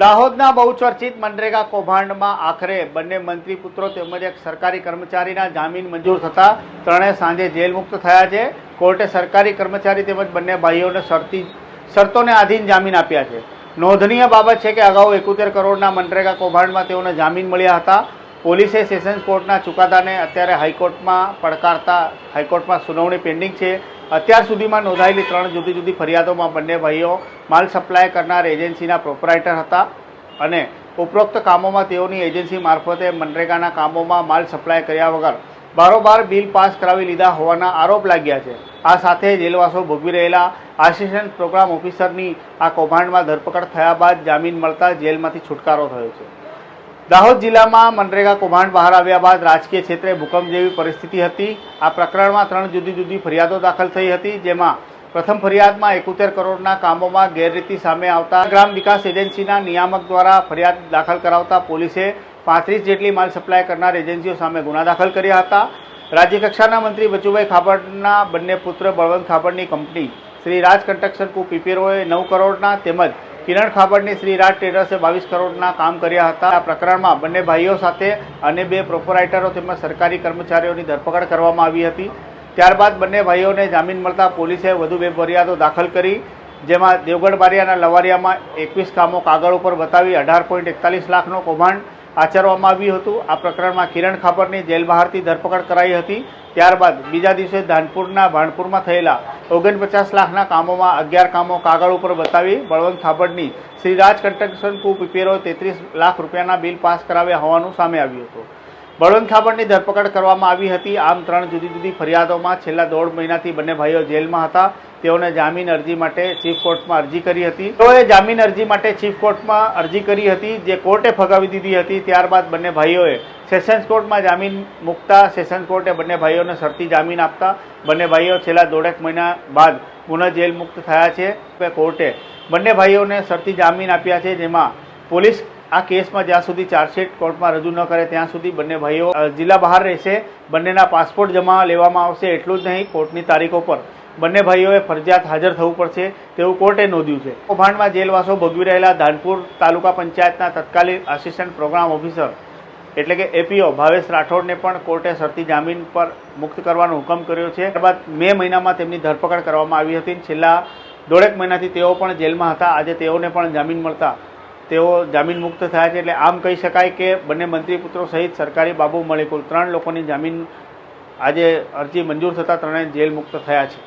દાહોદના બહુચર્ચિત મનરેગા કૌભાંડમાં આખરે બંને મંત્રી પુત્રો તેમજ એક સરકારી કર્મચારીના જામીન મંજૂર થતા ત્રણે સાંજે જેલ મુક્ત થયા છે. કોર્ટે સરકારી કર્મચારી તેમજ બંને ભાઈઓને શરતી શરતોને આધીન જામીન આપ્યા છે. નોંધનીય બાબત છે કે અગાઉ એકોતેર કરોડના મનરેગા કૌભાંડમાં તેઓને જામીન મળ્યા હતા. પોલીસે સેશન્સ કોર્ટના ચુકાદાને અત્યારે હાઈકોર્ટમાં પડકારતા હાઈકોર્ટમાં સુનાવણી પેન્ડિંગ છે. અત્યાર સુધીમાં નોંધાયેલી ત્રણ જુદી જુદી ફરિયાદોમાં બંને ભાઈઓ માલ સપ્લાય કરનાર એજન્સીના પ્રોપરાઇટર હતા અને ઉપરોક્ત કામોમાં તેઓની એજન્સી મારફતે મનરેગાના કામોમાં માલ સપ્લાય કર્યા વગર બારોબાર બિલ પાસ કરાવી લીધા હોવાના આરોપ લાગ્યા છે. આ સાથે જેલવાસો ભોગવી રહેલા આસિસ્ટન્ટ પ્રોગ્રામ ઓફિસરની આ કૌભાંડમાં ધરપકડ થયા બાદ જામીન મળતા જેલમાંથી છુટકારો થયો છે. દાહોદ જિલ્લામાં મનરેગા કૌભાંડ બહાર આવ્યા બાદ રાજકીય ક્ષેત્રે ભૂકંપ જેવી પરિસ્થિતિ હતી. આ પ્રકરણમાં ત્રણ જુદી જુદી ફરિયાદો દાખલ થઈ હતી, જેમાં પ્રથમ ફરિયાદમાં એકોતેર કરોડના કામોમાં ગેરરીતિ સામે આવતા ગ્રામ વિકાસ એજન્સીના નિયામક દ્વારા ફરિયાદ દાખલ કરાવતા પોલીસે પાંત્રીસ જેટલી માલ સપ્લાય કરનાર એજન્સીઓ સામે ગુના દાખલ કર્યા હતા. રાજ્યકક્ષાના મંત્રી બચુભાઈ ખાબડના બંને પુત્ર બળવંત ખાબડની કંપની શ્રી રાજ કન્સ્ટ્રક્શન કુ પીપીરોએ નવ કરોડના તેમજ કિરણ ખાબડની શ્રી રાજ ટ્રેડર્સે બાવીસ કરોડના કામ કર્યા હતા. આ પ્રકરણમાં બંને ભાઈઓ સાથે અને બે પ્રોપરાઇટરો તેમજ સરકારી કર્મચારીઓની ધરપકડ કરવામાં આવી હતી. ત્યારબાદ બંને ભાઈઓને જામીન મળતા પોલીસે વધુ બે ફરિયાદો દાખલ કરી, જેમાં દેવગઢ બારિયાના લવારિયામાં એકવીસ કામો કાગળ ઉપર બતાવી અઢાર પોઈન્ટ એકતાલીસ લાખનો કૌભાંડ આચરવામાં આવ્યું હતું. આ પ્રકરણમાં કિરણ ખાબડની જેલ બહારથી ધરપકડ કરાઈ હતી. ત્યારબાદ બીજા દિવસે ધાનપુરના ભાણપુરમાં થયેલા ઓગણપચાસ લાખના કામોમાં અગિયાર કામો કાગળ ઉપર બતાવી બળવંત થાપડની શ્રી રાજ કન્સ્ટ્રક્શન કુ પીપેરો તેત્રીસ લાખ રૂપિયાના બિલ પાસ કરાવ્યા હોવાનું સામે આવ્યું હતું. બળવંત થાપડની ધરપકડ કરવામાં આવી હતી. આમ ત્રણ જુદી જુદી ફરિયાદોમાં છેલ્લા દોઢ મહિનાથી બંને ભાઈઓ જેલમાં હતા. તેઓને જામીન અરજી માટે ચીફ કોર્ટમાં અરજી કરી હતી. તેઓએ જામીન અરજી માટે ચીફ કોર્ટમાં અરજી કરી હતી, જે કોર્ટે ફગાવી દીધી હતી. ત્યારબાદ બંને ભાઈઓએ સેશન્સ કોર્ટમાં જામીન મૂકતા સેશન્સ કોર્ટે બંને ભાઈઓને શરતી જામીન આપતા બંને ભાઈઓ છેલ્લા દોઢેક મહિના બાદ પુનઃ જેલ મુક્ત થયા છે. કોર્ટે બંને ભાઈઓને શરતી જામીન આપ્યા છે, જેમાં પોલીસ આ કેસમાં જ્યાં સુધી ચાર્જશીટ કોર્ટમાં રજૂ ન કરે ત્યાં સુધી બંને ભાઈઓ જિલ્લા બહાર રહેશે. બંનેના પાસપોર્ટ જમા લેવામાં આવશે એટલું જ નહીં, કોર્ટની તારીખો પર બંને ભાઈઓએ ફરજિયાત હાજર થવું પડશે તેવું કોર્ટે નોંધ્યું છે. કૌભાંડમાં જેલવાસો ભોગવી રહેલા ધાનપુર તાલુકા પંચાયતના તત્કાલીન આસિસ્ટન્ટ પ્રોગ્રામ ઓફિસર એટલે કે એપીઓ ભાવેશ રાઠોડને પણ કોર્ટે શરતી જામીન પર મુક્ત કરવાનો હુકમ કર્યો છે. ત્યારબાદ મે મહિનામાં તેમની ધરપકડ કરવામાં આવી હતી. છેલ્લા દોઢેક મહિનાથી તેઓ પણ જેલમાં હતા. આજે તેઓને પણ જામીન મળતા તેઓ જામીન મુક્ત થયા છે. એટલે આમ કહી શકાય કે બંને મંત્રી પુત્રો સહિત સરકારી બાબુ મળી કુલ ત્રણ લોકોની જામીન આજે અરજી મંજૂર થતાં ત્રણેય જેલ મુક્ત થયા છે.